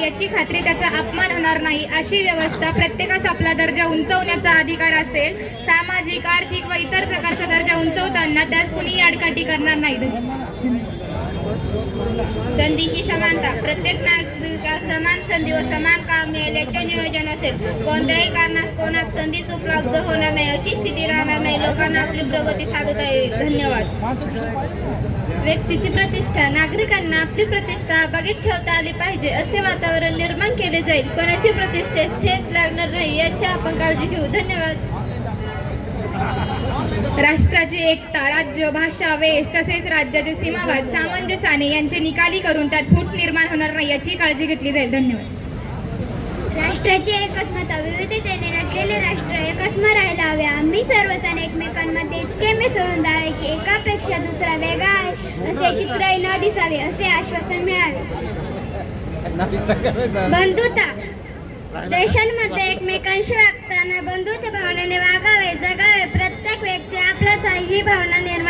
याची खात्री त्याचा अपमान होणार नाही अशी व्यवस्था प्रत्येकास आपला दर्जा उंचवण्याचा अधिकार असेल सामाजिक आर्थिक व इतर प्रकारचा दर्जा उंचवताना त्यास कुणीही याडकाठी करणार नाही. संधीची समानता. प्रत्येक नागरिकास समान संधी व समान काम मिळेल नियोजन असेल. कोणत्याही कारणास कोणात संधीच उपलब्ध होणार नाही अशी स्थिती राहणार नाही. लोकांना आपली प्रगती साधता येईल. धन्यवाद. व्यक्तीची प्रतिष्ठा नागरिकांना आपली प्रतिष्ठा बागेत ठेवता आली पाहिजे असे वातावरण निर्माण केले जाईल. कोणाची प्रतिष्ठेस ठेच लागणार नाही याची आपण काळजी घेऊ. धन्यवाद. राष्ट्राची एकता राज्य भाषा वेश तसेच राज्याचे सीमावाद सामंजस्याने यांचे निकाली करून त्यात फूट निर्माण होणार नाही याची काळजी घेतली जाईल. धन्यवाद. राष्ट्राची एकत्मता विविधतेने नटलेले राष्ट्र एकात्म राहायला हवे आम्ही सर्वजण एकमेकांमध्ये इतके मिसळून जावे की एकापेक्षा दुसरा वेगळा असे चित्र न दिसावे असे आश्वासन मिळावे. बंधुता. देशांमध्ये एकमेकांशी वागताना बंधुत्व भावनेने वागावे जगावे. प्रत्येक व्यक्ती आपलाच ही भावना निर्माण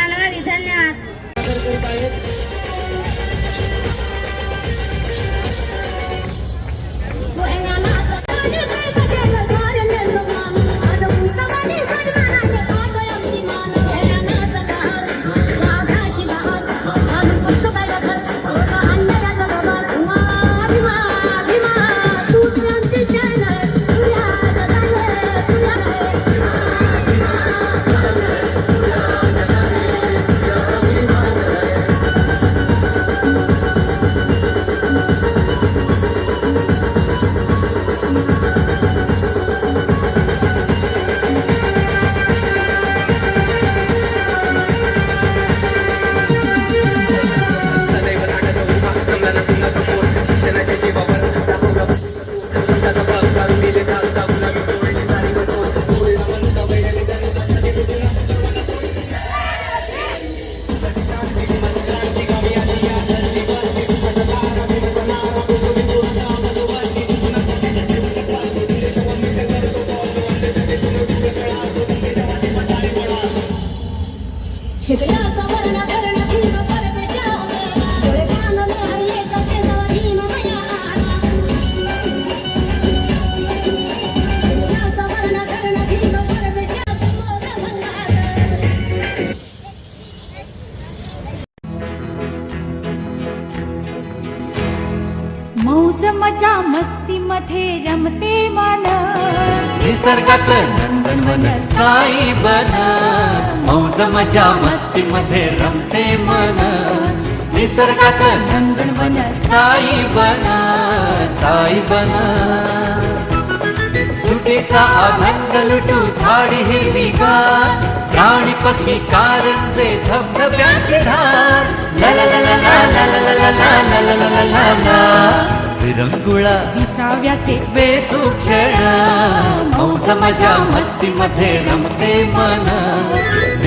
मौज मजा मस्ती मध्ये रमते मन. निसर्गात नंदन मन साई बन. मौज मजा मस्ती मध्ये रमते मन निसर्गात नंदनवन साई बना साई बना सुटीचा आनंद लुटू झाडी हिरवीगार प्राणी पक्षी कारंजे धबधब्याची धार ला ला ला ला ला ला ला ला ला ला ला ला ला ला विरंगुळा विसाव्याचे वेचू क्षण मौज मजा मस्ती मध्ये रमते मन